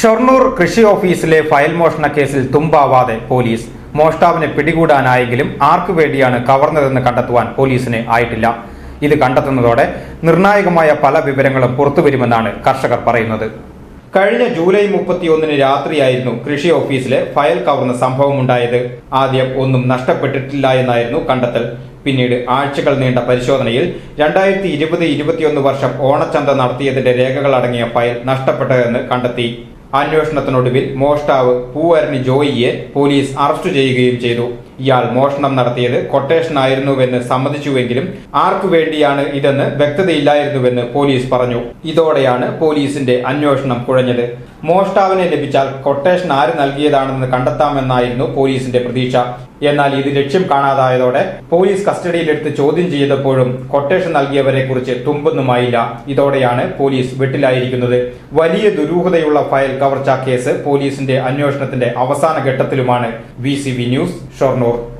ഷൊർണൂർ കൃഷി ഓഫീസിലെ ഫയൽ മോഷണ കേസിൽ തുമ്പാവാതെ പോലീസ്. മോഷ്ടാവിനെ പിടികൂടാനായെങ്കിലും ആർക്കു വേണ്ടിയാണ് കവർന്നതെന്ന് കണ്ടെത്തുവാൻ പോലീസിന് ആയിട്ടില്ല. ഇത് കണ്ടെത്തുന്നതോടെ നിർണായകമായ പല വിവരങ്ങളും പുറത്തുവരുമെന്നാണ് കർഷകർ പറയുന്നത്. കഴിഞ്ഞ ജൂലൈ മുപ്പത്തിയൊന്നിന് രാത്രിയായിരുന്നു കൃഷി ഓഫീസിലെ ഫയൽ കവർന്ന സംഭവമുണ്ടായത്. ആദ്യം ഒന്നും നഷ്ടപ്പെട്ടിട്ടില്ല എന്നായിരുന്നു കണ്ടെത്തൽ. പിന്നീട് ആഴ്ചകൾ നീണ്ട പരിശോധനയിൽ രണ്ടായിരത്തി ഇരുപത് ഇരുപത്തിയൊന്ന് വർഷം ഓണച്ചന്ത നടത്തിയതിന്റെ രേഖകൾ അടങ്ങിയ ഫയൽ നഷ്ടപ്പെട്ടതെന്ന് കണ്ടെത്തി. അന്വേഷണത്തിനൊടുവിൽ മോഷ്ടാവ് പൂവരണി ജോയിയെ പോലീസ് അറസ്റ്റ് ചെയ്യുകയും ചെയ്തു. ഇയാൾ മോഷണം നടത്തിയത് കൊട്ടേഷൻ ആയിരുന്നുവെന്ന് സമ്മതിച്ചുവെങ്കിലും ആർക്കു വേണ്ടിയാണ് ഇതെന്ന് വ്യക്തതയില്ലായിരുന്നുവെന്ന് പോലീസ് പറഞ്ഞു. ഇതോടെയാണ് പോലീസിന്റെ അന്വേഷണം കുഴഞ്ഞത്. മോഷ്ടാവിനെ ലഭിച്ചാൽ കൊട്ടേഷൻ ആര് നൽകിയതാണെന്ന് കണ്ടെത്താമെന്നായിരുന്നു പോലീസിന്റെ പ്രതീക്ഷ. എന്നാൽ ഇത് ലക്ഷ്യം കാണാതായതോടെ പോലീസ് കസ്റ്റഡിയിലെടുത്ത് ചോദ്യം ചെയ്തപ്പോഴും കൊട്ടേഷൻ നൽകിയവരെ കുറിച്ച് തുമ്പൊന്നുമായില്ല. ഇതോടെയാണ് പോലീസ് വെട്ടിലായിരിക്കുന്നത്. വലിയ ദുരൂഹതയുള്ള ഫയൽ കവർച്ചാ കേസ് പോലീസിന്റെ അന്വേഷണത്തിന്റെ അവസാന ഘട്ടത്തിലുമാണ്. V news Shoranur.